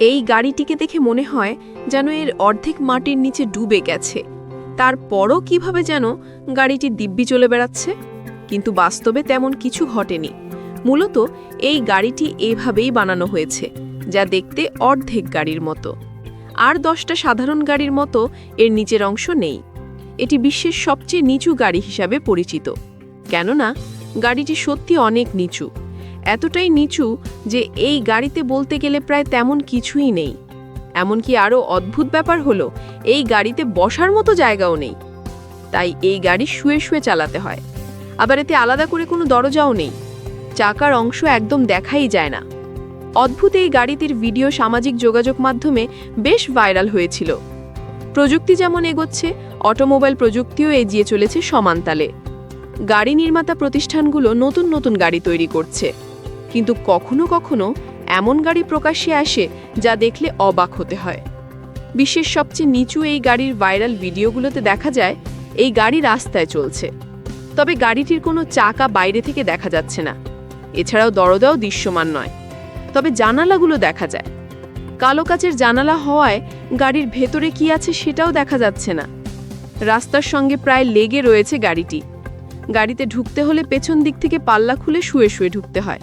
এই গাড়িটিকে দেখে মনে হয় যেন এর অর্ধেক মাটির নিচে ডুবে গেছে। তারপরও কীভাবে যেন গাড়িটি দিব্যি চলে বেড়াচ্ছে? কিন্তু বাস্তবে তেমন কিছু ঘটেনি। মূলত এই গাড়িটি এভাবেই বানানো হয়েছে, যা দেখতে অর্ধেক গাড়ির মতো। আর দশটা সাধারণ গাড়ির মতো এর নিচের অংশ নেই। এটি বিশ্বের সবচেয়ে নিচু গাড়ি হিসাবে পরিচিত। কেননা, গাড়িটি সত্যি অনেক নিচু। এতটাই নিচু যে এই গাড়িতে বলতে গেলে প্রায় তেমন কিছুই নেই। এমনকি আরও অদ্ভুত ব্যাপার হলো, এই গাড়িতে বসার মতো জায়গাও নেই। তাই এই গাড়ি শুয়ে শুয়ে চালাতে হয়। আবার এতে আলাদা করে কোনো দরজাও নেই। চাকার অংশ একদম দেখাই যায় না। অদ্ভুত এই গাড়িটির ভিডিও সামাজিক যোগাযোগ মাধ্যমে বেশ ভাইরাল হয়েছিল। প্রযুক্তি যেমন এগোচ্ছে, অটোমোবাইল প্রযুক্তিও এগিয়ে চলেছে সমানতালে। গাড়ি নির্মাতা প্রতিষ্ঠানগুলো নতুন নতুন গাড়ি তৈরি করছে। কিন্তু কখনো কখনো এমন গাড়ি প্রকাশ্যে আসে যা দেখলে অবাক হতে হয়। বিশ্বের সবচেয়ে নিচু এই গাড়ির ভাইরাল ভিডিওগুলোতে দেখা যায়, এই গাড়ি রাস্তায় চলছে। তবে গাড়িটির কোনো চাকা বাইরে থেকে দেখা যাচ্ছে না। এছাড়াও দরজাও দৃশ্যমান নয়। তবে জানালাগুলো দেখা যায়। কালো কাচের জানালা হওয়ায় গাড়ির ভেতরে কি আছে সেটাও দেখা যাচ্ছে না। রাস্তার সঙ্গে প্রায় লেগে রয়েছে গাড়িটি। গাড়িতে ঢুকতে হলে পেছন দিক থেকে পাল্লা খুলে শুয়ে শুয়ে ঢুকতে হয়।